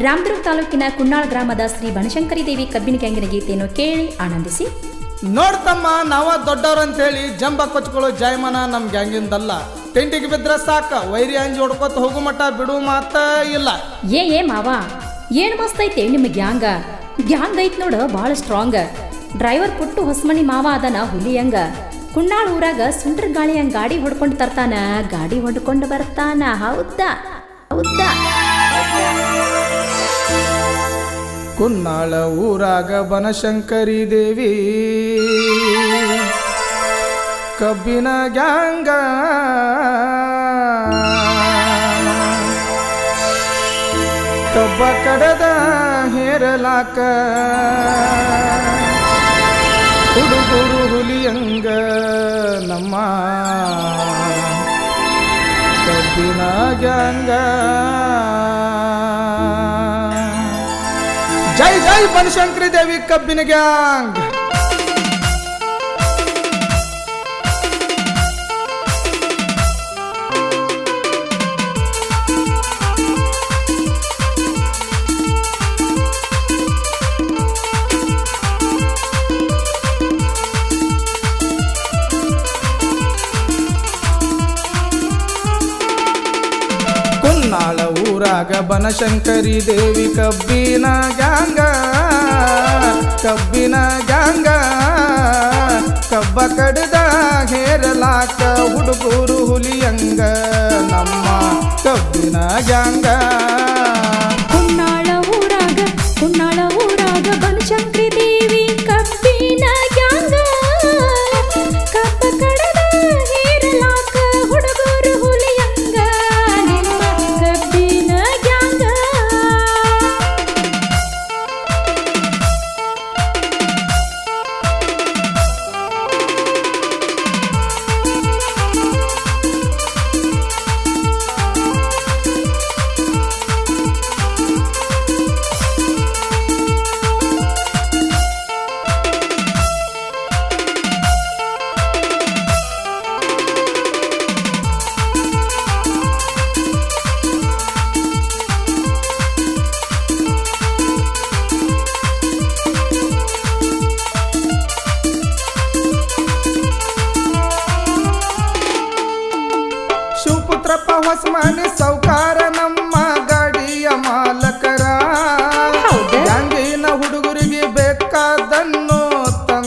ರಾಮದುರ್ಗ ತಾಲೂಕಿನ ಕುನ್ನಾಳ್ ಗ್ರಾಮದ ಶ್ರೀ ಬನಶಂಕರಿ ದೇವಿ ಕಬ್ಬಿನ ಗ್ಯಾಂಗಿನ ಗೀತೆಯನ್ನು ಕೇಳಿ ಆನಂದಿಸಿ. ನೋಡ್ತಮ್ಮ ನಾವ ದೊಡ್ಡವ್ರ ಅಂತೇಳಿ ಜಂಬ ಕೊಚ್ಕೊಳ್ಳೋ ಜಾಯಮಾನ ನಮ್ ಗ್ಯಾಂಗಿಂದಲ್ಲ. ಟೆಂಟಿಗೆ ಬಿದ್ರ ಸಾಕ ವೈರಿ ಅಂಜಿ ಹೊಡ್ಕೊತ ಹೋಗು ಮಟ್ಟ ಬಿಡು ಮಾತ ಇಲ್ಲ. ಏ ಏ ಮಾವ ಏನ್ ಮಸ್ತ್ ಐತೆ ನಿಮ್ಮ ಗ್ಯಾಂಗ? ಗ್ಯಾಂಗ್ ಐತ್ ನೋಡ ಭಾಳ ಸ್ಟ್ರಾಂಗ್ ಡ್ರೈವರ್ ಪುಟ್ಟು ಹೊಸ್ಮಣಿ ಮಾವ ಅದನ ಹುಲಿಯಂಗ ಕುಣ್ಣಾಳ್ ಊರಾಗ ಸುಂಟರ್ ಗಾಳಿ ಹಂಗ ಗಾಡಿ ಹೊಡ್ಕೊಂಡು ತರ್ತಾನ ಗಾಡಿ ಹೊಡ್ಕೊಂಡು ಬರ್ತಾನ ಹೌದಾ? ಹೌದಾ? ಕುನ್ನಾಳ ಊರಾಗ ಬನಶಂಕರಿ ದೇವಿ. ಕಬ್ಬಿನ ಗ್ಯಾಂಗ. ಕಬ್ಬ ಕಡದ ಹೇರಲಾಕ. ಹುಡುಗರು ಹುಲಿಯಂಗ ನಮ್ಮ ಕಬ್ಬಿನ ಗ್ಯಾಂಗ ಜೈ ಜೈ ಬನಶಂಕರಿ ದೇವಿ ಕಬ್ಬಿನ ಗ್ಯಾಂಗ್ ಬನಶಂಕರಿ ದೇವಿ ಕಬ್ಬಿನ ಗ್ಯಾಂಗ ಕಬ್ಬಿನ ಗ್ಯಾಂಗ ಕಬ್ಬ ಕಡ್ದ ಹೇರಲಾಕ ಹುಡುಗೂರು ಹುಲಿಯಂಗ ನಮ್ಮ ಕಬ್ಬಿನ ಗ್ಯಾಂಗ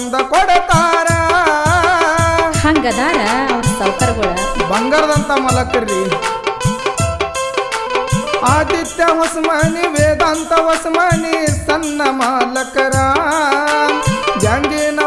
ತಂದ ಕೊಡತಾರ. ಹಂಗದಾರ ಅವ್ರ ಸೌಕರ್ಗಳ ಬಂಗಾರದಂತ ಮಲಕರಿ. ಆದಿತ್ಯ ಹೊಸಮಾನಿ ವೇದಾಂತ ಹೊಸಮಾನಿ ಸಣ್ಣ ಮಾಲಕರ. ಗ್ಯಾಂಗಿನ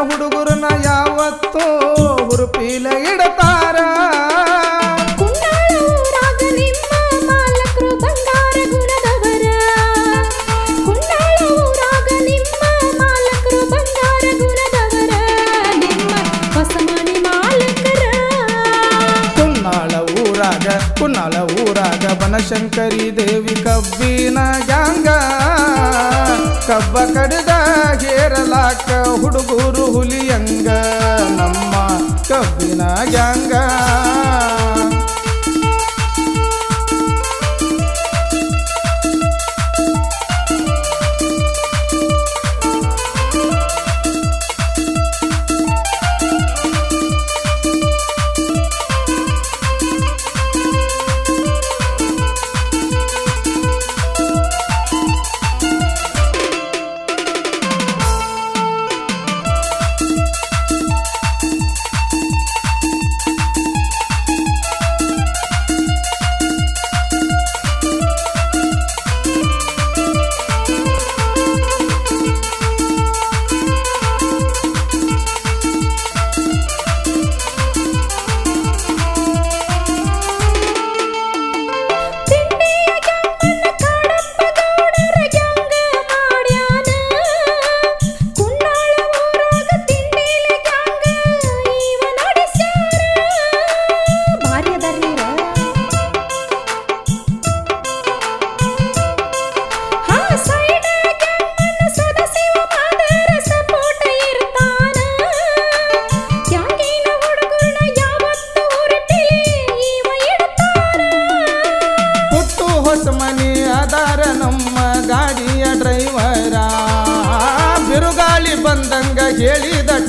ಬನಶಂಕರಿ ದೇವಿ ಕಬ್ಬಿನ ಗ್ಯಾಂಗ ಕಬ್ಬ ಕಡಿದ ಹೇರಲಾಕ ಹುಡುಗೂರು ಹುಲಿಯಂಗ. ನಮ್ಮ ಕಬ್ಬಿನ ಗ್ಯಾಂಗ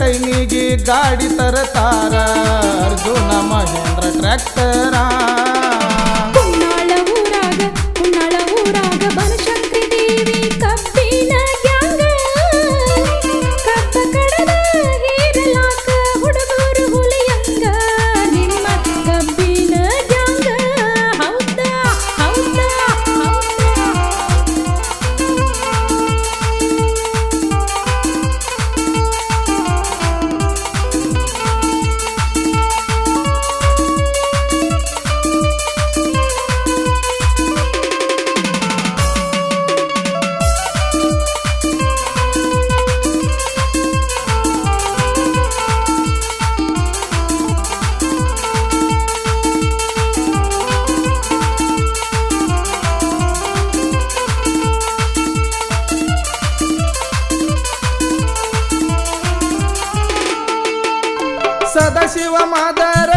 ಟೈಮಿಗೆ ಗಾಡಿ ತರತಾರ. ಅರ್ಜುನ ಮಹೇಂದ್ರ ಟ್ರ್ಯಾಕ್ಟರ सदाशिव मादर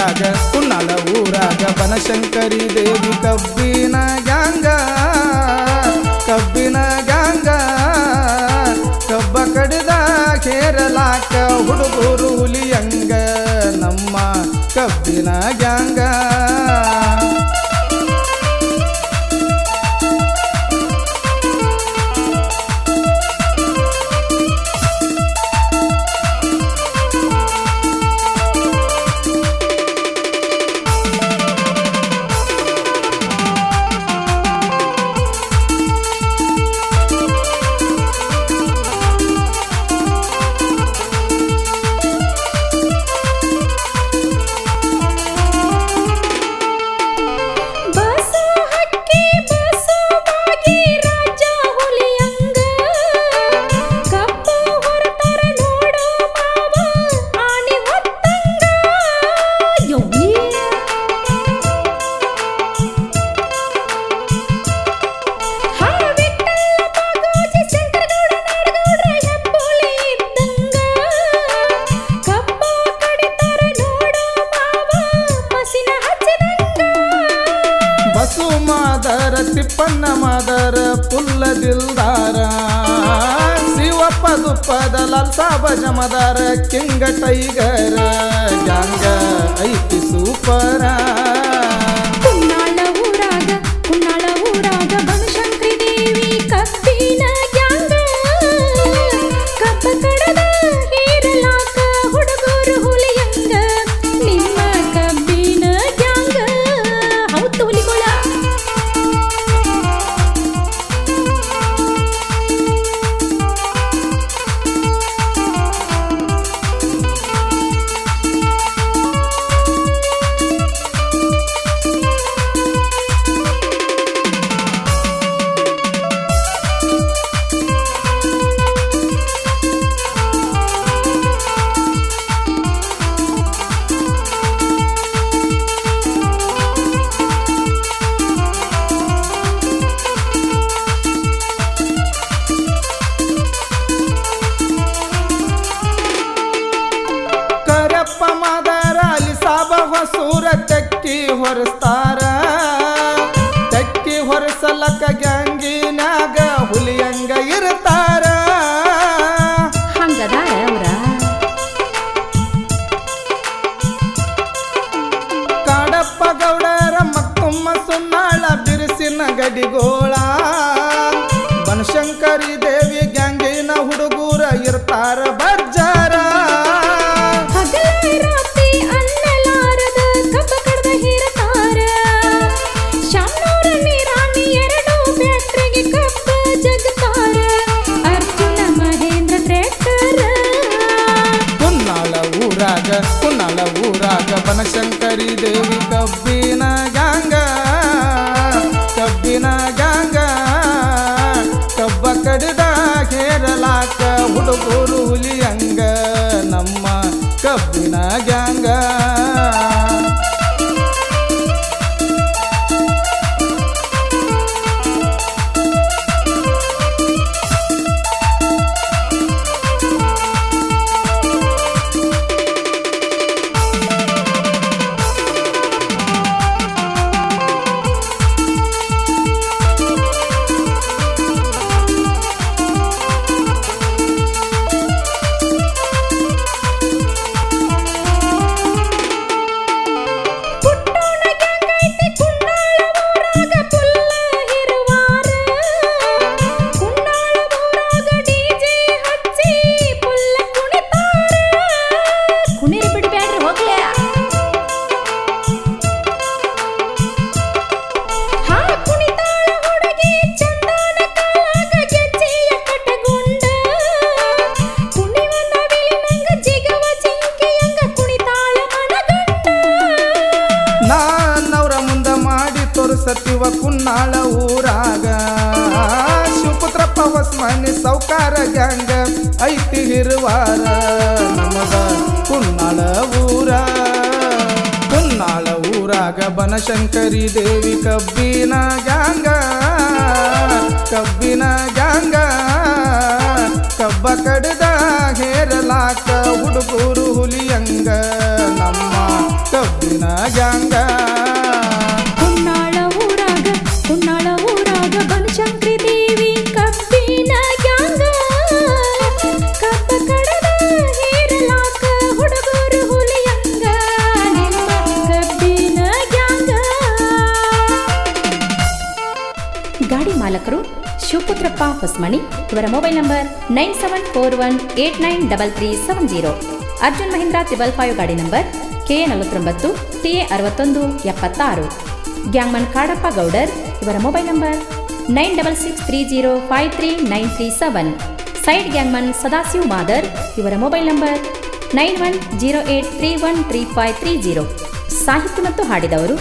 ಊರಾಗ ಕುನ್ನಲ ಊರಾಗ ಬನಶಂಕರಿ ದೇವಿ ಕಬ್ಬಿನಾಗ ಸಿಪ್ಪಣ್ಣ ಮಾದರ ಪುಲ್ಲ ದಿಲ್ದಾರ ಶಿವಪ್ಪ ದುಪ್ಪದ ಲಾಲ್ ಸಾಬ ಜಮದಾರ ಕಿಂಗ ಟೈಗರ ಜಾಂಗ ಐತಿ ಸೂಪರ. ಹೊರಸ್ತಾರ. ತಕ್ಕಿ ಹೊರಸಲಕ ಗ್ಯಾಂಗಿನಾಗ ಹುಲಿಯಂಗ ಇರ್ತಾರ. ಹಂಗದ ಅವರ? ಕಾಡಪ್ಪ ಗೌಡರ ಮಕ್ಕಮ್ಮ ಸುನ್ನಾಳ ಬಿರುಸಿನ ಗಡಿಗೋಳ. ಬನಶಂಕರಿ ದೇವಿ ಗ್ಯಾಂಗಿನ ಹುಡುಗೂರ ಇರ್ತಾರ ಬಜ್ಜಾರ ఊరాక వనశంక ಐತಿ ನಮಗ ಕುನ್ನಾಳ ಊರ. ಕುನ್ನಾಳ ಊರಾಗ ಬನಶಂಕರಿ ದೇವಿ ಕಬ್ಬಿನ ಗ್ಯಾಂಗ. ಕಬ್ಬಿನ ಗ್ಯಾಂಗ, ಕಬ್ಬ ಕಡ್ದ ಹೇರಲಾಕ ಹುಡುಗೂರು ಹುಲಿಯಂಗ. ನಮ್ಮ ಕಬ್ಬಿನ ಗ್ಯಾಂಗ. ಗಾಡಿ ಮಾಲಕರು ಶಿವಪುತ್ರಪ್ಪ ಹೊಸ್ಮಣಿ ಇವರ mobile number nine seven four one eight nine double three seven zero. Arjun Mahendra triple five ಗಾಡಿ ನಂಬರ್ ಕೆ ಎ ನಲವತ್ತೊಂಬತ್ತು ಟಿ ಎ ಅರವತ್ತೊಂದು ಎಪ್ಪತ್ತಾರು. ಗ್ಯಾಂಗ್ಮನ್ ಕಾಡಪ್ಪ ಗೌಡರ್, ಇವರ mobile number nine double six three zero five three nine three seven. Side gangman Sadashiv Madar, ಇವರ mobile number nine one zero eight three one three five three zero ಸಾಹಿತ್ಯ ಮತ್ತು ಹಾಡಿದವರು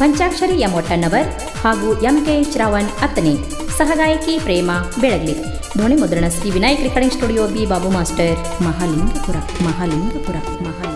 Panchakshari M Ottannavar ಹಾಗೂ M K Shravan ಅತ್ತನೆ ಸಹಗಾಯಕಿ ಪ್ರೇಮ ಬೆಳಗ್ಲಿ. ಧ್ವನಿ ಮುದ್ರಣ Shri Vinayak recording studio B Babu master. Mahalingapura Mahalingapura Mahalinga